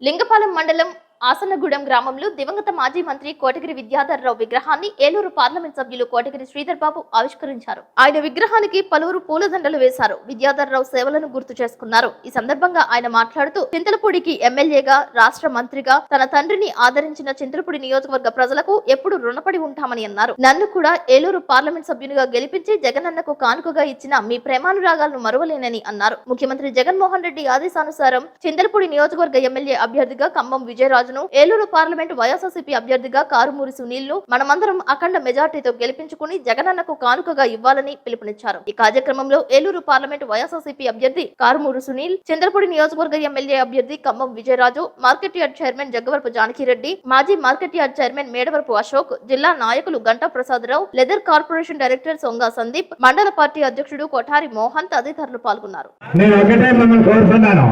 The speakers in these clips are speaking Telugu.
లింగపాలెం మండలం ఆసనగూడెం గ్రామంలో దివంగత మాజీ మంత్రి కోటగిరి విద్యాధరరావు విగ్రహాన్ని ఏలూరు పార్లమెంట్ సభ్యులు కోటగిరి శ్రీధర్ బాబు ఆవిష్కరించారు. ఆయన విగ్రహానికి పలువురు పూలదండలు వేశారు. విద్యాధరరావు సేవలను గుర్తు చేసుకున్నారు. ఈ సందర్భంగా ఆయన మాట్లాడుతూ చింతలపూడికి ఎమ్మెల్యేగా రాష్ట్ర మంత్రిగా తన తండ్రిని ఆదరించిన చింతలపూడి నియోజకవర్గ ప్రజలకు ఎప్పుడు రుణపడి ఉంటామని అన్నారు. నన్ను కూడా ఏలూరు పార్లమెంట్ సభ్యునిగా గెలిపించి జగనన్నకు కానుకగా ఇచ్చిన మీ ప్రేమానురాగాలను మరువలేనని అన్నారు. ముఖ్యమంత్రి జగన్మోహన్ రెడ్డి ఆదేశానుసారం చింతలపూడి నియోజకవర్గ ఎమ్మెల్యే అభ్యర్థిగా ఖమ్మం విజయరాజును ఏలూరు పార్లమెంట్ వైఎస్ఆర్సీపీ అభ్యర్థిగా కారుమూరి సునీల్ను మనమందరం అఖండ మెజార్టీతో గెలిపించుకుని జగనన్నకు కానుకగా ఇవ్వాలని పిలుపునిచ్చారు. ఈ కార్యక్రమంలో ఏలూరు పార్లమెంట్ వైఎస్ఆర్సీపీ అభ్యర్థి కారుమూరు సునీల్ చంద్రపూడి నియోజకవర్గ ఎమ్మెల్యే అభ్యర్థి Khammam Vijayaraju market yard chairman Jaggavarapu Janakireddy మాజీ market yard chairman Medavarapu Ashok జిల్లా నాయకులు Ganta Prasadarao leather corporation director Songa Sandeep మండల పార్టీ అధ్యక్షుడు కొఠారి మోహన్ తదితరులు పాల్గొన్నారు. నేను ఒకటే మిమ్మల్ని కోరుతున్నాను.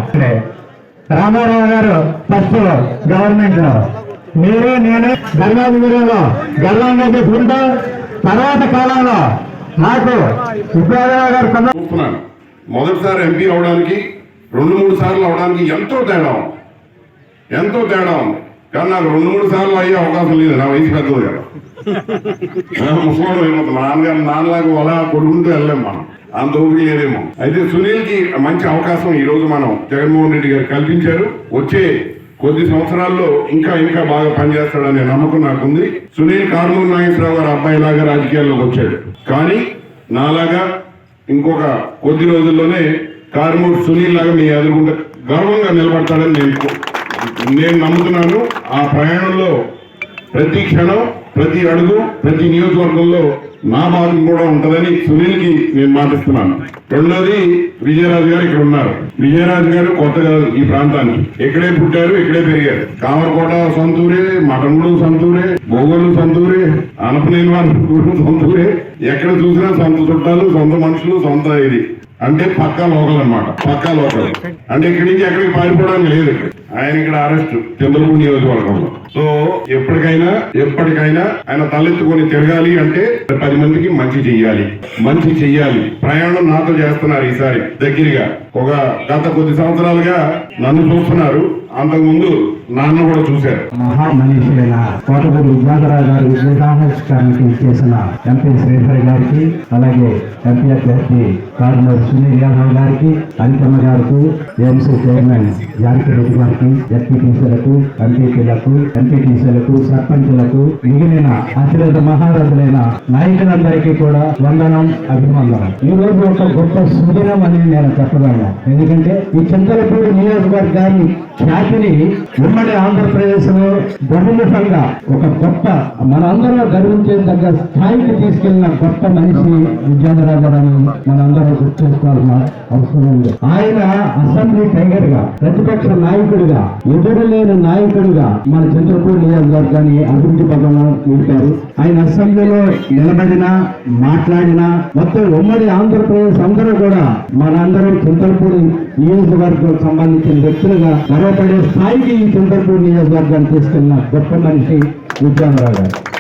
రామారావు గారు ఫస్ట్ గవర్నమెంట్లో. మీరు నేను ధర్మాధికారంలో గర్వంగా చేసుకుంటూ తర్వాత కాలంలో నాకు విద్యారావు గారు చూస్తున్నాను. మొదటిసారి ఎంపీ అవడానికి రెండు మూడు సార్లు అవడానికి ఎంతో తేడా ఎంతో తేడా ఉంది. కానీ నాకు రెండు మూడు సార్లు అయ్యే అవకాశం లేదు. నా వయసు పెద్దది కదా. ముసలాడు అయిపోతుంది నాన్నగారు నాన్నలాగా అలా కొడుకుంటూ వెళ్ళలేం మనం. అంత ఊరికి లేదేమో. అయితే సునీల్కి మంచి అవకాశం ఈ రోజు మనం జగన్మోహన్ రెడ్డి గారు కల్పించారు. వచ్చే కొద్ది సంవత్సరాల్లో ఇంకా ఇంకా బాగా పనిచేస్తాడనే నమ్మకం నాకుంది. సునీల్ కార్మూర్ నాగేశ్వరరావు గారు అబ్బాయి లాగా రాజకీయాల్లోకి వచ్చాడు. కానీ నాలాగా ఇంకొక కొద్ది రోజుల్లోనే కార్మూర్ సునీల్ లాగా మీ ఎదురుకుండా గర్వంగా నిలబడతాడని నేను నేను నమ్ముతున్నాను ఆ ప్రయాణంలో ప్రతి క్షణం ప్రతి అడుగు ప్రతి నియోజకవర్గంలో నా భాగం కూడా ఉంటుందని సునీల్కి నేను మాటిస్తున్నాను. రెండోది విజయరాజు గారు ఇక్కడ ఉన్నారు. విజయరాజు గారు కొత్తగా ఈ ప్రాంతానికి. ఇక్కడే పుట్టారు ఇక్కడే పెరిగారు. కామరకోట సొంతూరే మటన్లు సొంతూరే బోగోలు సొంతూరే అనపనేని వారు సొంతూరే ఎక్కడ చూసినా సొంత చుట్టాలు సొంత మనుషులు సొంత ఇది. అంటే పక్కా లోకల్ అన్నమాట పక్కా లోకల్. అంటే ఇక్కడి నుంచి ఎక్కడికి పారిపోవడానికి లేదు ఇక్కడ. ఆయన ఇక్కడ అరెస్ట్ చంద్రపూర్ నియోజకవర్గంలో. సో ఎప్పటికైనా ఎప్పటికైనా ఆయన తలెత్తుకొని తిరగాలి అంటే పది మందికి మంచి చెయ్యాలి. మంచి చెయ్యాలి. ప్రయాణం నాతో చేస్తున్నారు ఈసారి దగ్గరగా. ఒక గత కొద్ది సంవత్సరాలుగా నన్ను చూస్తున్నారు. అంతకుముందు నాన్న కూడా చూశారు. మహామనీషులైన కోటగూరు విద్యాధరావు గారు విగ్రహావిష్కరణకి చేసిన ఎంపీ శ్రీధర్ గారికి అలాగే ఎంపీ అభ్యర్థి కార్నర్ సునీల్ యాదవ్ గారికి అనితమ్మ గారికి ఏఎంసీ చైర్మన్ జానకి రెడ్డి గారికి ఎస్పీటీసీలకు ఎంపీటీలకు ఎంపీటీసీలకు సర్పంచులకు మిగిలిన అతిరథ మహారథులైన నాయకులందరికీ కూడా వందనం అభివందనం ఈ రోజు ఒక గొప్ప సుదినం అని నేను చెప్పగలను. ఎందుకంటే ఈ చింతలపూడి నియోజకవర్గాన్ని ఖ్యాతి ఖ్యాతిని ఉమ్మడి ఆంధ్రప్రదేశ్లో బహుముఖంగా ఒక గొప్ప మనందరూ గర్వించేదగ్గ స్థాయికి తీసుకెళ్ళిన గొప్ప మనిషి విద్యాధరాజరావు మనందరూ గుర్తుంచుకోవాల్సిన అవసరం ఉంది. ఆయన అసెంబ్లీ టైగర్గా ప్రతిపక్ష నాయకుడిగా ఎదురులేని నాయకుడిగా మన చంద్రపూర్ నియోజకవర్గాన్ని అభివృద్ధి పదంలో నిలిపారు. ఆయన అసెంబ్లీలో నిలబడినా మాట్లాడినా మొత్తం ఉమ్మడి ఆంధ్రప్రదేశ్ అందరూ కూడా మనందరూ చింతలపూడి నియోజకవర్గం సంబంధించిన వ్యక్తులుగా గర్వపడి స్థాయికి ఈ చింతలపూడి నియోజకవర్గాన్ని తీసుకెళ్ళిన గొప్ప మనిషి విద్యాధరావు గారు